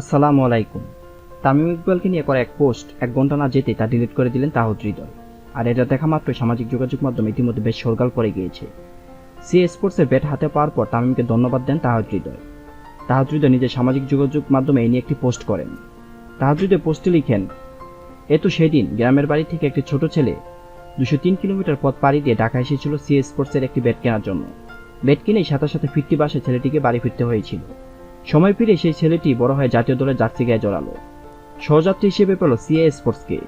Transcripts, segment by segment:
আসসালামু আলাইকুম। তামিম ইকবালকে নিয়ে করা এক পোস্ট এক ঘণ্টা না যেতে তা ডিলিট করে দিলেন তাহত হৃদয় আর এটা দেখা মাত্রই সামাজিক যোগাযোগ মাধ্যমে ইতিমধ্যে বেশ সরগাল পড়ে গিয়েছে। সি স্পোর্টসের ব্যাট হাতে পাওয়ার পর তামিমকে ধন্যবাদ দেন তাহত হৃদয় তাহত হৃদয় নিজের সামাজিক যোগাযোগ মাধ্যমে এই নিয়ে একটি পোস্ট করেন। তাহত হৃদয় পোস্টে লিখেন, এ তো সেদিন গ্রামের বাড়ি থেকে একটি ছোট ছেলে দুশো তিন কিলোমিটার পথ পাড়ি দিয়ে ঢাকা এসেছিল সি স্পোর্টসের একটি ব্যাট কেনার জন্য। ব্যাট কিনেই সাথে সাথে ফিরতি বাসে ছেলেটিকে বাড়ি ফিরতে হয়েছিল। সময় ফিরে সেই ছেলেটি বড় হয়ে জাতীয় দলের জার্সি গায়ে জড়ালো। সহযাত্রী হিসেবে পেল সিএ স্পোর্টসকে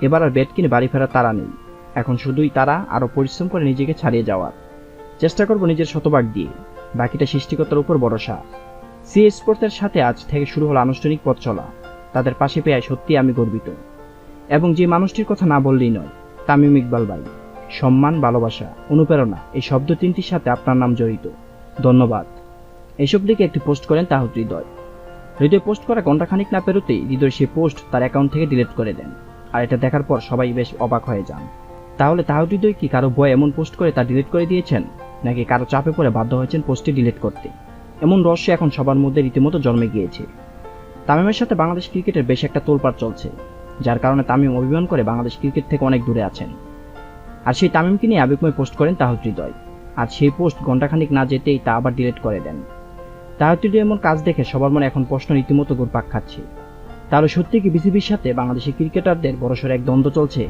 এবার আর ব্যাট কিনে বাড়ি ফেরার তারা নেই। এখন শুধুই তারা আরও পরিশ্রম করে নিজেকে ছাড়িয়ে যাওয়ার। চেষ্টা করব নিজের শতভাগ দিয়ে। বাকিটা সৃষ্টিকর্তার উপর ভরসা। সি স্পোর্টসের সাথে আজ থেকে শুরু হলো আনুষ্ঠানিক পথ চলা। তাদের পাশে পেয়ে সত্যি আমি গর্বিত। এবং যে মানুষটির কথা না বললেই নয়, তামিম ইকবাল ভাই। সম্মান, ভালোবাসা, অনুপ্রেরণা, এই শব্দ তিনটির সাথে আপনার নাম জড়িত। ধন্যবাদ। এসব দিকে একটি পোস্ট করেন তাহত হৃদয়। হৃদয় পোস্ট করা ঘন্টাখানিক না পেরোতেই হৃদয় সেই পোস্ট তার অ্যাকাউন্ট থেকে ডিলিট করে দেন। আর এটা দেখার পর সবাই বেশ অবাক হয়ে যান। তাহলে তাহত হৃদয় কি কারও বয় এমন পোস্ট করে তা ডিলিট করে দিয়েছেন? নাকি কারও চাপে পড়ে বাধ্য হয়েছেন পোস্টটি ডিলিট করতে? এমন রহস্য এখন সবার মধ্যে রীতিমতো জন্মে গিয়েছে। তামিমের সাথে বাংলাদেশ ক্রিকেটের বেশ একটা তোলপাড় চলছে, যার কারণে তামিম অভিমান করে বাংলাদেশ ক্রিকেট থেকে অনেক দূরে আছেন। আর সেই তামিমকে নিয়ে আবেগময় পোস্ট করেন তাহত হৃদয়। আর সেই পোস্ট ঘন্টাখানিক না যেতেই তা আবার ডিলিট করে দেন। তাহত হৃদয় এমন কাজ দেখে সবার মনে এখন প্রশ্ন রীতিমতো ঘুরপাক খাচ্ছে। তাহলে সত্যি কি বিসিবির সাথে বাংলাদেশের ক্রিকেটারদের বড়সড় এক দ্বন্দ্ব চলছে?